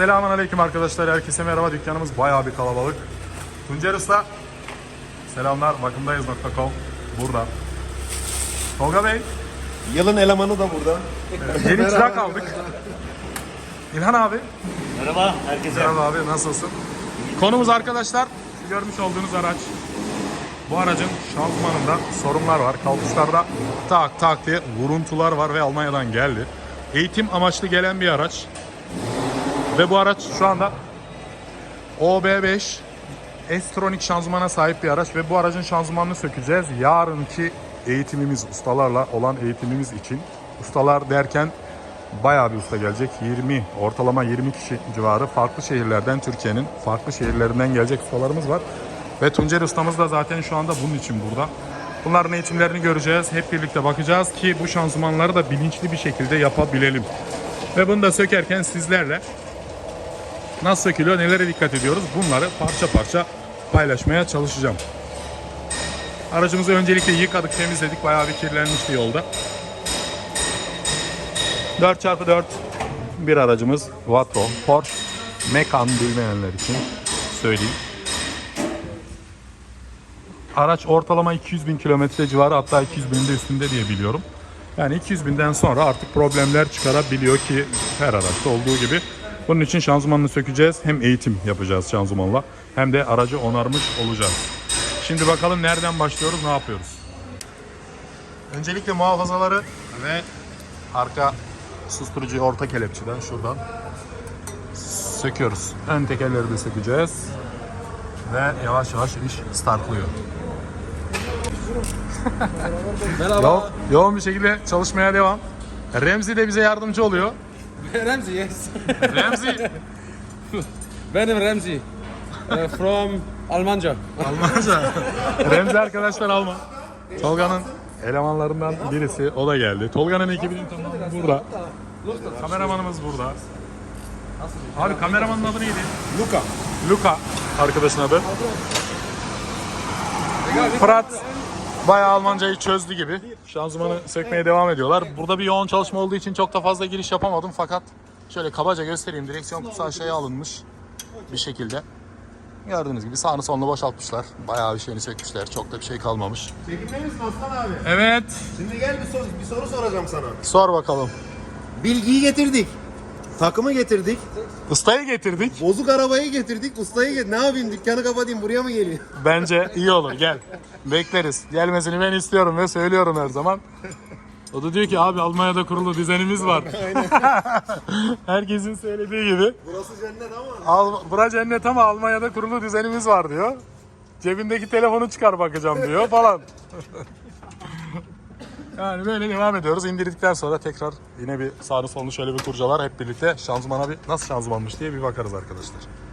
Selamun Aleyküm arkadaşlar. Herkese merhaba. Dükkanımız bayağı bir kalabalık. Tuncer Usta. Selamlar. Bakımdayız.com. Burada. Tolga Bey. Yılın elemanı da burada. Yeni çırak aldık. İlhan abi. Merhaba herkese. Merhaba abi. Nasılsın? Konumuz arkadaşlar. Şu görmüş olduğunuz araç. Bu aracın şanzımanında sorunlar var. Kalkışlarda tak tak diye vuruntular var ve Almanya'dan geldi. Eğitim amaçlı gelen bir araç. Ve bu araç şu anda OB5 S-Tronic şanzımana sahip bir araç ve bu aracın şanzımanını sökeceğiz. Yarınki eğitimimiz, ustalarla olan eğitimimiz için. Ustalar derken bayağı bir usta gelecek. 20, ortalama 20 kişi civarı farklı şehirlerden, Türkiye'nin farklı şehirlerinden gelecek ustalarımız var. Ve Tuncer ustamız da zaten şu anda bunun için burada. Bunların eğitimlerini göreceğiz. Hep birlikte bakacağız ki bu şanzımanları da bilinçli bir şekilde yapabilelim. Ve bunu da sökerken sizlerle nasıl sökülüyor, nelere dikkat ediyoruz bunları parça parça paylaşmaya çalışacağım. Aracımızı öncelikle yıkadık, temizledik. Bayağı bir kirlenmişti yolda. 4x4 bir aracımız Quattro Porsche Macan bilmeyenler için söyleyeyim. Araç ortalama 200 bin kilometre civarı hatta 200 binin de üstünde diye biliyorum. Yani 200 binden sonra artık problemler çıkarabiliyor ki her araçta olduğu gibi. Bunun için şanzımanını sökeceğiz. Hem eğitim yapacağız şanzımanla hem de aracı onarmış olacağız. Şimdi bakalım nereden başlıyoruz, ne yapıyoruz? Öncelikle muhafazaları ve arka susturucuyu orta kelepçeden şuradan söküyoruz. Ön tekerleri de sökeceğiz. Ve yavaş yavaş iş startlıyor. Yo- yoğun bir şekilde çalışmaya devam. Remzi de bize yardımcı oluyor. Ramsey, yes. Remzi Benim Ramsey. Uh, from Almanca. Almanca. Remzi arkadaşlar Alman. Tolga'nın elemanlarından birisi. O da geldi. Tolga'nın ekibinin tamamı burada. Kameramanımız burada. Abi kameramanın adı neydi? Luka. Luka arkadaşın adı. Fırat bayağı Almancayı çözdü gibi. Şanzımanı sökmeye devam ediyorlar. Burada bir yoğun çalışma olduğu için çok da fazla giriş yapamadım fakat şöyle kabaca göstereyim. Direksiyon kutusu aşağıya alınmış bir şekilde. Gördüğünüz gibi sağını solunu boşaltmışlar. Bayağı bir şeyini sökmüşler. Çok da bir şey kalmamış. Çekimde misin Osman abi? Evet. Şimdi gel bir soru, bir soru soracağım sana. Sor bakalım. Bilgiyi getirdik. Takımı getirdik. Ustayı getirdik. Bozuk arabayı getirdik. Ustayı getirdik. Ne yapayım dükkanı kapatayım buraya mı geliyor? Bence iyi olur. Gel. Bekleriz. Gelmesini ben istiyorum ve söylüyorum her zaman. O da diyor ki abi Almanya'da kurulu düzenimiz var. Herkesin söylediği gibi. Burası cennet ama. Al, bura cennet ama Almanya'da kurulu düzenimiz var diyor. Cebindeki telefonu çıkar bakacağım diyor falan. Yani böyle devam ediyoruz. İndirdikten sonra tekrar yine bir sağını solunu şöyle bir kurcalar hep birlikte şanzımana bir nasıl şanzımanmış diye bir bakarız arkadaşlar.